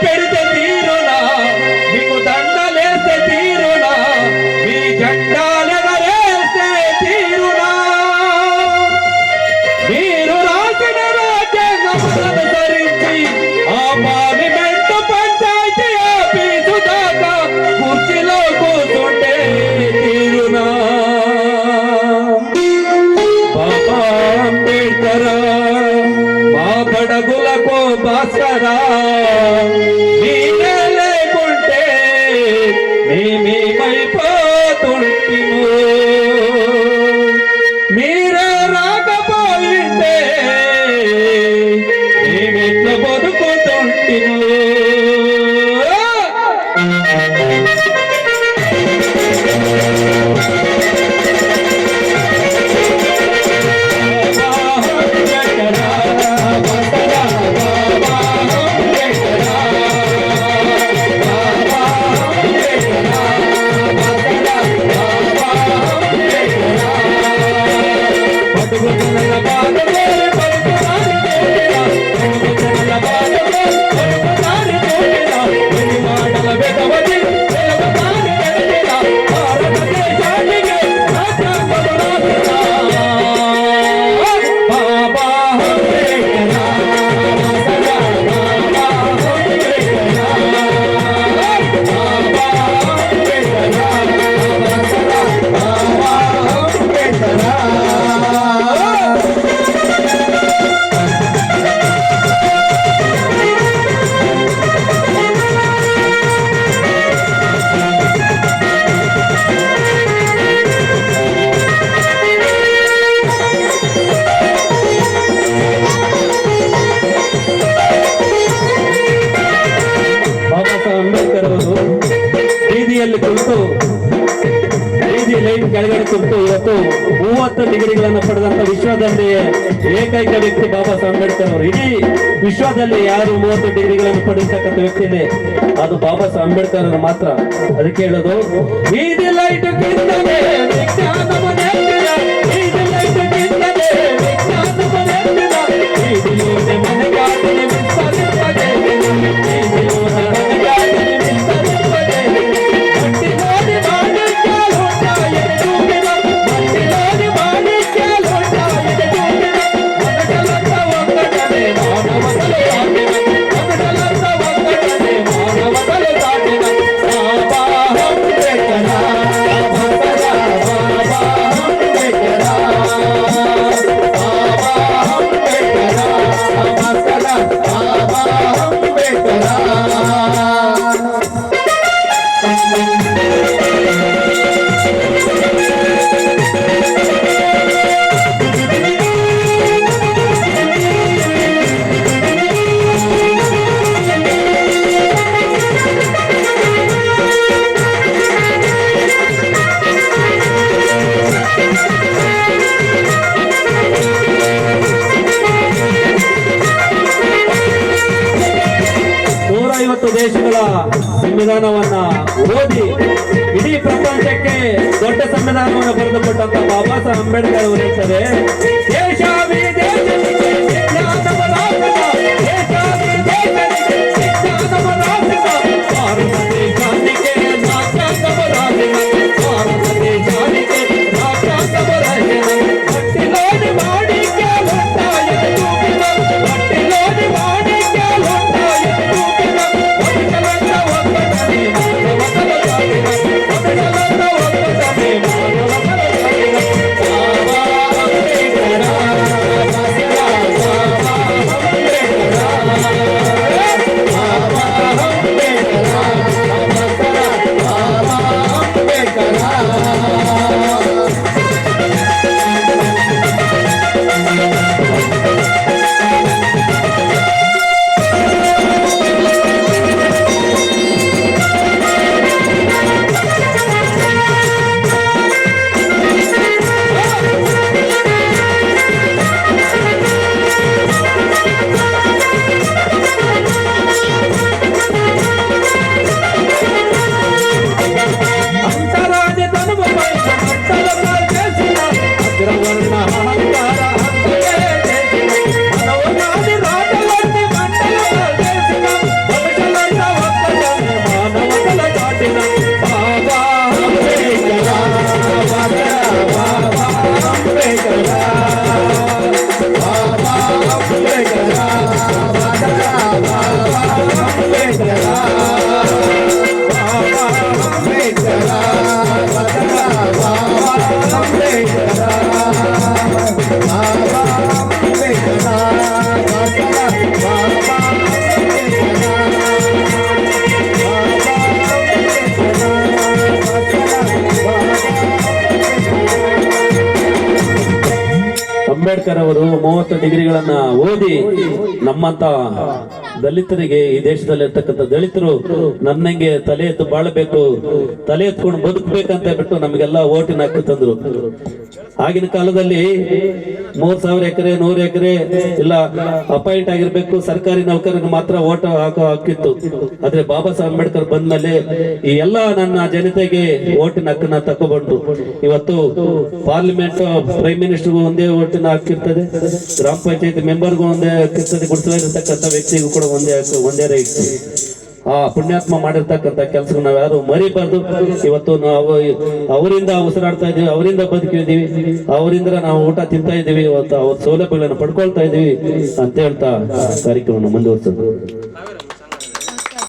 perdí tiro la, mi mudanda le. पो बसरा ಡಿಗ್ರಿಗಳನ್ನು ಪಡೆದಂತ ವಿಶ್ವದಲ್ಲಿ ಏಕೈಕ ವ್ಯಕ್ತಿ ಬಾಬಾ ಸಾಹೇಬ್ ಅಂಬೇಡ್ಕರ್ ಅವರು. ಇಡೀ ವಿಶ್ವದಲ್ಲಿ ಯಾರು ಮೂವತ್ತು ಡಿಗ್ರಿಗಳನ್ನು ಪಡೆಯತಕ್ಕಂಥ ವ್ಯಕ್ತಿ ಇದೆ. ಅದು ಬಾಬಾ ಸಾಹೇಬ್ ಅಂಬೇಡ್ಕರ್ ಅವರು ಮಾತ್ರ. ಅದಕ್ಕೆ ಹೇಳೋದು ಐವತ್ತು ದೇಶಗಳ ಸಂವಿಧಾನವನ್ನ ಓದಿ ಇಡೀ ಪ್ರಪಂಚಕ್ಕೆ ದೊಡ್ಡ ಸಂವಿಧಾನವನ್ನು ಬರೆದುಕೊಟ್ಟಂತ ಬಾಬಾ ಸಾಹೇಬ್ ಅಂಬೇಡ್ಕರ್ ಅವರು ಅಂಬೇಡ್ಕರ್ ಅವರು ಮೂವತ್ತು ಡಿಗ್ರಿಗಳನ್ನ ಓದಿ ನಮ್ಮಂತ ದಲಿತರಿಗೆ ಈ ದೇಶದಲ್ಲಿ ಇರ್ತಕ್ಕಂಥ ದಲಿತರು ನನ್ನಂಗೆ ತಲೆ ಎತ್ತು ಬಾಳಬೇಕು, ತಲೆ ಎತ್ಕೊಂಡು ಬದುಕಬೇಕಂತ ಬಿಟ್ಟು ನಮಗೆಲ್ಲ ಓಟಿನ ಹಾಕಿ ತಂದ್ರು. ಆಗಿನ ಕಾಲದಲ್ಲಿ ಮೂರ್ ಸಾವಿರ ಎಕರೆ, ನೂರು ಎಕರೆ ಇಲ್ಲ ಅಪಾಯಿಂಟ್ ಆಗಿರ್ಬೇಕು, ಸರ್ಕಾರಿ ನೌಕರರಿಗೆ ಮಾತ್ರ ಓಟ್ ಹಾಕೋ ಹಾಕಿತ್ತು ಆದ್ರೆ ಬಾಬಾ ಸಾಹೇಬ್ ಅಂಬೇಡ್ಕರ್ ಬಂದ್ಮೇಲೆ ಈ ಎಲ್ಲ ನನ್ನ ಜನತೆಗೆ ಓಟಿನ ಹಕ್ಕನ್ನ ತಕೊಬಂದು ಇವತ್ತು ಪಾರ್ಲಿಮೆಂಟ್ ಪ್ರೈಮ್ ಮಿನಿಸ್ಟರ್ಗೂ ಒಂದೇ ಓಟಿನ ಹಾಕಿರ್ತದೆ ಗ್ರಾಮ ಪಂಚಾಯತ್ ಮೆಂಬರ್ಗೂ ಒಂದೇ ಹಾಕಿರ್ತದೆ ಗುಡಿಸಲಿರ್ತಕ್ಕಂಥ ವ್ಯಕ್ತಿಗೂ ಕೂಡ ಒಂದೇ ಒಂದೇ ರೈಟ್. ಆ ಪುಣ್ಯಾತ್ಮ ಮಾಡಿರ್ತಕ್ಕಂಥ ಕೆಲಸ ನಾವ್ ಯಾರು ಮರಿಬಾರ್ದು. ಇವತ್ತು ನಾವು ಅವರಿಂದ ಉಸಿರಾಡ್ತಾ ಇದೀವಿ ಅವರಿಂದ ಬದುಕಿದ್ದೀವಿ ಅವರಿಂದ ನಾವು ಊಟ ತಿಂತಾ ಇದ್ದೀವಿ ಇವತ್ತು ಅವ್ರ ಸೌಲಭ್ಯಗಳನ್ನ ಪಡ್ಕೊಳ್ತಾ ಇದೀವಿ ಅಂತ ಹೇಳ್ತಾ ಕಾರ್ಯಕ್ರಮವನ್ನು ಮುಂದುವರ್ಸೋದು.